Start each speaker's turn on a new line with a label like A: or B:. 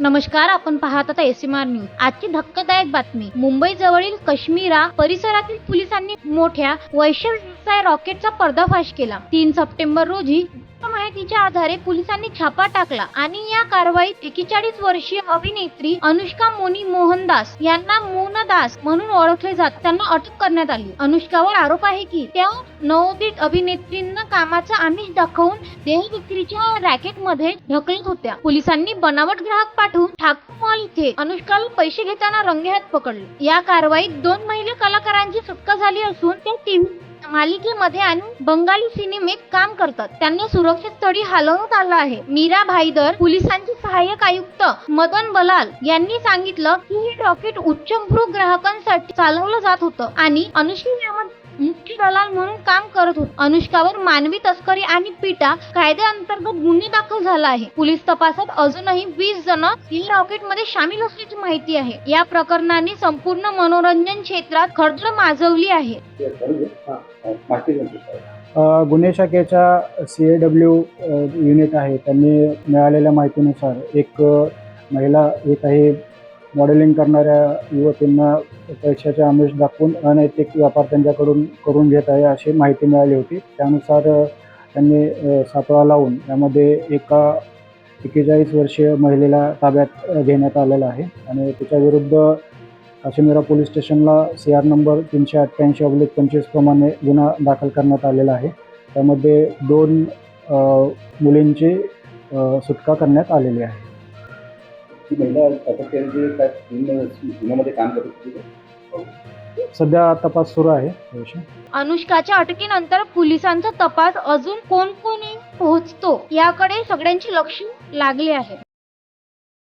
A: नमस्कार आपण पाहत आता एसीमार न्यूज. आजची धक्कादायक बातमी. मुंबई जवळील काश्मीरा परिसरातील पोलिसांनी मोठ्या वैश्य रॉकेटचा पर्दाफाश केला. तीन सप्टेंबर रोजी माहितीच्या आधारे पोलिसांनी छापा टाकला आणि या कारवाईत एकेचाळीस वर्षीय अभिनेत्री अनुष्का मोनी मोहनदास यांना मोनदास म्हणून ओळखले जात त्यांना अटक करण्यात आली. अनुष्कावर आरोप आहे की त्या नवोदित अभिनेत्रींना कामाचा आमिष दाखवून देह विक्रीच्या रॅकेटमध्ये ढकलत होत्या. पोलिसांनी बनावट ग्राहक पाठवून ठाकूर मॉल इथे अनुष्काला पैसे घेताना रंगेहात पकडले. या कारवाईत दोन महिला कलाकारांची सुटका झाली असून त्या टीव्ही मालिकेमध्ये आणि बंगाली सिनेमेत काम करतात. त्यांना सुरक्षित स्थळी हलवण्यात आलं आहे. मीरा भाईदर पोलिसांचे सहाय्यक आयुक्त मदन बलाल यांनी सांगितलं की हे रॉकेट उच्चभ्रू ग्राहकांसाठी चालवलं जात होतं आणि अनुष्का यामध्ये मुख्य दलाल म्हणून काम करत होत. अनुष्कावर मानवी तस्करी आणि पिटा कायद्याअंतर्गत गुन्हे दाखल झाला आहे. पोलीस तपासात अजूनही वीस जण हिल रॉकेटमध्ये सामील असल्याची माहिती आहे. या प्रकरणाने संपूर्ण मनोरंजन क्षेत्रात खळबळ माजवली आहे.
B: गुन्हे शाखेच्या सी ए डब्ल्यू युनिट आहे. त्यांनी मिळालेल्या माहितीनुसार एक महिला एक आहे मॉडेलिंग करणाऱ्या युवतींना पैशाचे आमिष दाखवून अनैतिक व्यापार त्यांच्याकडून करून घेत आहे अशी माहिती मिळाली होती. त्यानुसार त्यांनी सापळा लावून यामध्ये एका एक्केचाळीस वर्षीय महिलेला ताब्यात घेण्यात आलेला आहे आणि तिच्याविरुद्ध काश्मीरा पोलीस स्टेशनला सी आर नंबर तीनशे अठ्ठ्याऐंशी अब्लिक पंचवीस प्रमाणे गुन्हा दाखल करण्यात आलेला आहे. त्यामध्ये दोन मुलींची सुटका करण्यात आलेली आहे.
C: ती महिला अटक केली काय गुन्ह्यामध्ये काम करत होती?
B: सध्या तपास सुरू आहे.
A: अनुष्काच्या अटकेनंतर पोलिसांचा तपास अजून कोण कोण पोहोचतो याकडे सगळ्यांचे लक्ष लागले आहे